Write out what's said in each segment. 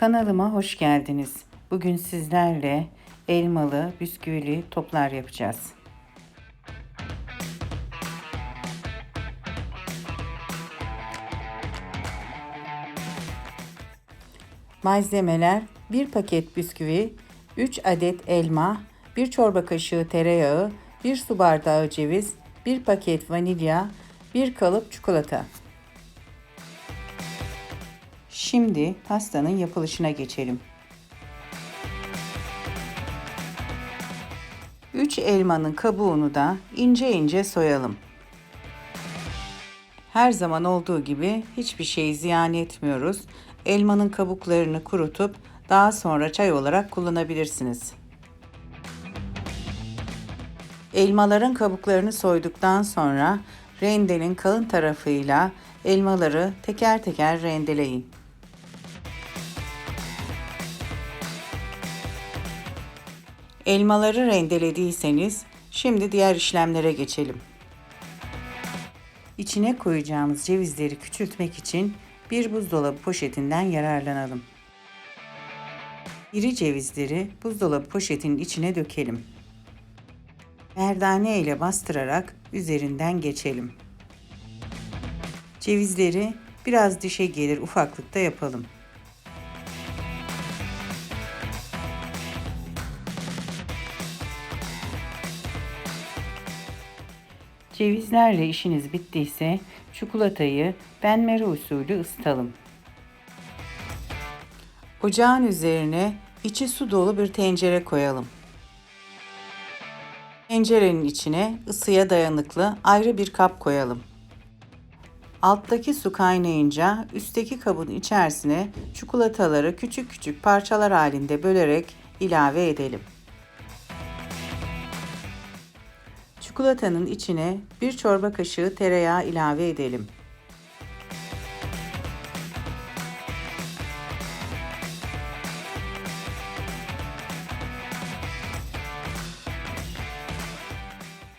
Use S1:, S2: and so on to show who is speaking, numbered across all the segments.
S1: Kanalıma hoş geldiniz. Bugün sizlerle elmalı, bisküvili toplar yapacağız. Malzemeler 1 paket bisküvi, 3 adet elma, 1 çorba kaşığı tereyağı, 1 su bardağı ceviz, 1 paket vanilya, 1 kalıp çikolata. Şimdi pastanın yapılışına geçelim. 3 elmanın kabuğunu da ince ince soyalım. Her zaman olduğu gibi hiçbir şeyi ziyan etmiyoruz. Elmanın kabuklarını kurutup daha sonra çay olarak kullanabilirsiniz. Elmaların kabuklarını soyduktan sonra rendenin kalın tarafıyla elmaları teker teker rendeleyin. Elmaları rendelediyseniz şimdi diğer işlemlere geçelim. İçine koyacağımız cevizleri küçültmek için bir buzdolabı poşetinden yararlanalım. İri cevizleri buzdolabı poşetinin içine dökelim. Merdane ile bastırarak üzerinden geçelim. Cevizleri biraz dişe gelir ufaklıkta yapalım. Cevizlerle işiniz bittiyse çikolatayı benmeri usulü ısıtalım. Ocağın üzerine içi su dolu bir tencere koyalım. Tencerenin içine ısıya dayanıklı ayrı bir kap koyalım. Alttaki su kaynayınca üstteki kabın içerisine çikolataları küçük küçük parçalar halinde bölerek ilave edelim. Çikolatanın içine bir çorba kaşığı tereyağı ilave edelim.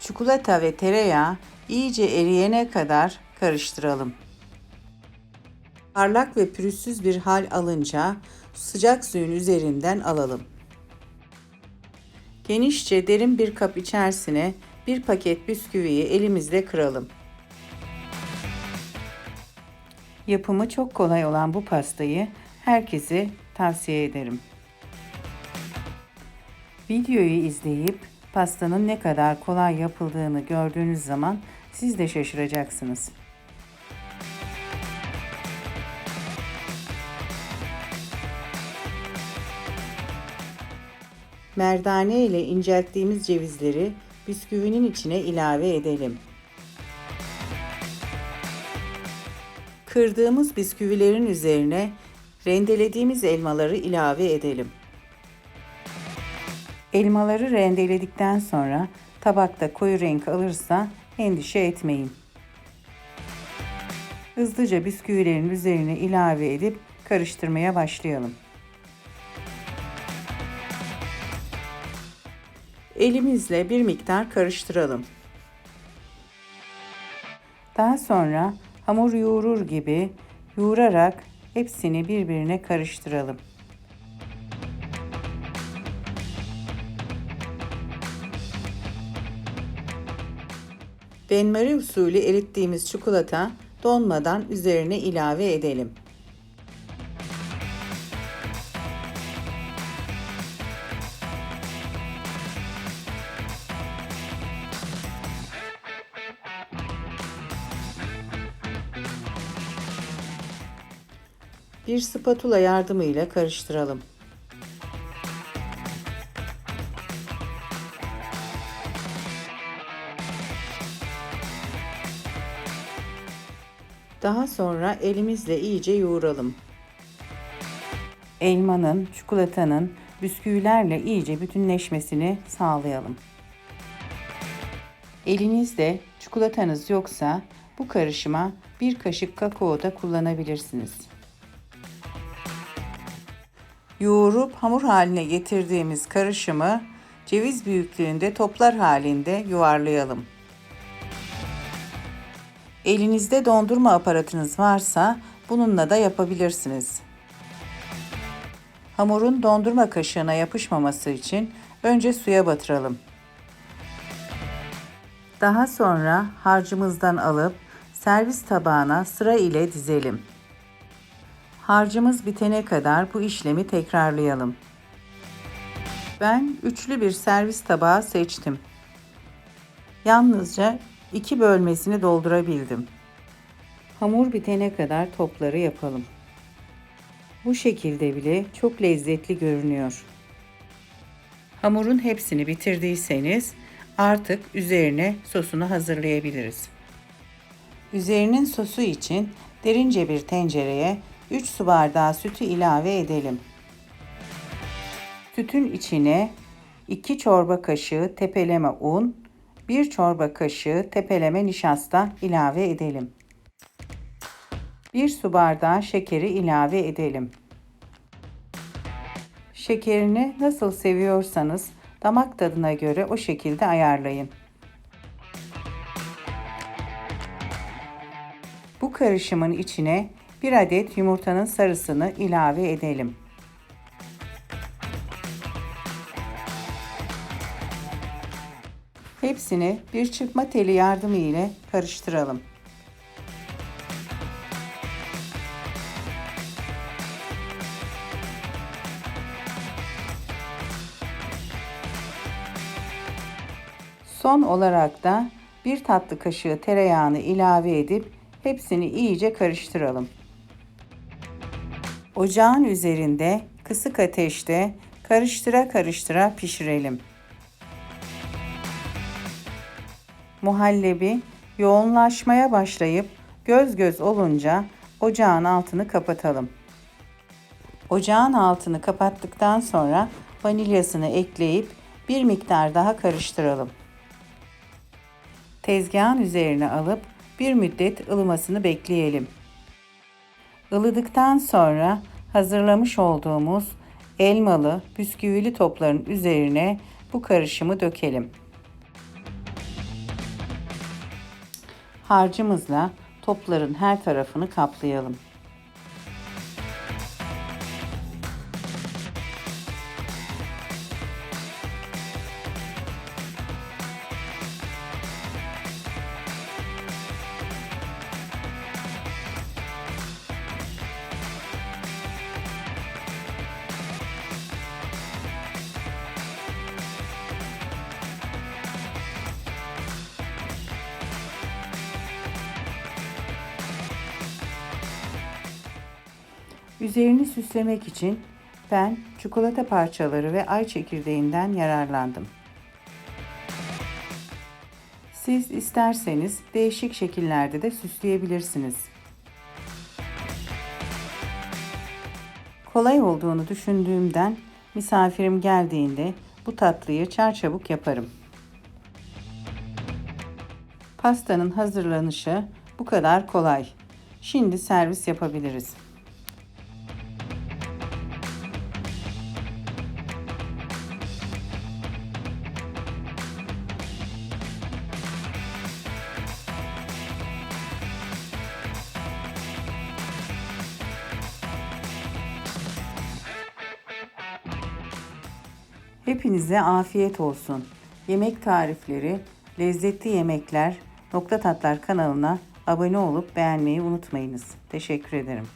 S1: Çikolata ve tereyağı iyice eriyene kadar karıştıralım. Parlak ve pürüzsüz bir hal alınca sıcak suyun üzerinden alalım. Genişçe derin bir kap içerisine bir paket bisküviyi elimizle kıralım. Yapımı çok kolay olan bu pastayı herkese tavsiye ederim. Videoyu izleyip pastanın ne kadar kolay yapıldığını gördüğünüz zaman siz de şaşıracaksınız. Merdane ile incelttiğimiz cevizleri bisküvinin içine ilave edelim. Kırdığımız bisküvilerin üzerine rendelediğimiz elmaları ilave edelim. Elmaları rendeledikten sonra tabakta koyu renk alırsa endişe etmeyin. Hızlıca bisküvilerin üzerine ilave edip karıştırmaya başlayalım. Elimizle bir miktar karıştıralım. Daha sonra hamur yoğurur gibi yoğurarak hepsini birbirine karıştıralım. Benmari usulü erittiğimiz çikolata donmadan üzerine ilave edelim. Bir spatula yardımıyla karıştıralım. Daha sonra elimizle iyice yoğuralım. Elmanın, çikolatanın bisküvilerle iyice bütünleşmesini sağlayalım. Elinizde çikolatanız yoksa bu karışıma bir kaşık kakao da kullanabilirsiniz. Yoğurup hamur haline getirdiğimiz karışımı ceviz büyüklüğünde toplar halinde yuvarlayalım. Elinizde dondurma aparatınız varsa bununla da yapabilirsiniz. Hamurun dondurma kaşığına yapışmaması için önce suya batıralım. Daha sonra harcımızdan alıp servis tabağına sıra ile dizelim. Harcımız bitene kadar bu işlemi tekrarlayalım. Ben üçlü bir servis tabağı seçtim. Yalnızca iki bölmesini doldurabildim. Hamur bitene kadar topları yapalım. Bu şekilde bile çok lezzetli görünüyor. Hamurun hepsini bitirdiyseniz artık üzerine sosunu hazırlayabiliriz. Üzerinin sosu için derince bir tencereye 3 su bardağı sütü ilave edelim. Sütün içine 2 çorba kaşığı tepeleme un, 1 çorba kaşığı tepeleme nişasta ilave edelim. 1 su bardağı şekeri ilave edelim. Şekerini nasıl seviyorsanız damak tadına göre o şekilde ayarlayın. Bu karışımın içine bir adet yumurtanın sarısını ilave edelim. Hepsini bir çırpma teli yardımı ile karıştıralım. Son olarak da bir tatlı kaşığı tereyağını ilave edip hepsini iyice karıştıralım. Ocağın üzerinde kısık ateşte karıştıra karıştıra pişirelim. Muhallebi yoğunlaşmaya başlayıp göz göz olunca ocağın altını kapatalım. Ocağın altını kapattıktan sonra vanilyasını ekleyip bir miktar daha karıştıralım. Tezgahın üzerine alıp bir müddet ılımasını bekleyelim. Ilıdıktan sonra hazırlamış olduğumuz elmalı bisküvili topların üzerine bu karışımı dökelim. Harcımızla topların her tarafını kaplayalım. Üzerini süslemek için ben çikolata parçaları ve ay çekirdeğinden yararlandım. Siz isterseniz değişik şekillerde de süsleyebilirsiniz. Kolay olduğunu düşündüğümden misafirim geldiğinde bu tatlıyı çarçabuk yaparım. Pastanın hazırlanışı bu kadar kolay. Şimdi servis yapabiliriz. Hepinize afiyet olsun. Yemek tarifleri, lezzetli yemekler, Nokta Tatlar kanalına abone olup beğenmeyi unutmayınız. Teşekkür ederim.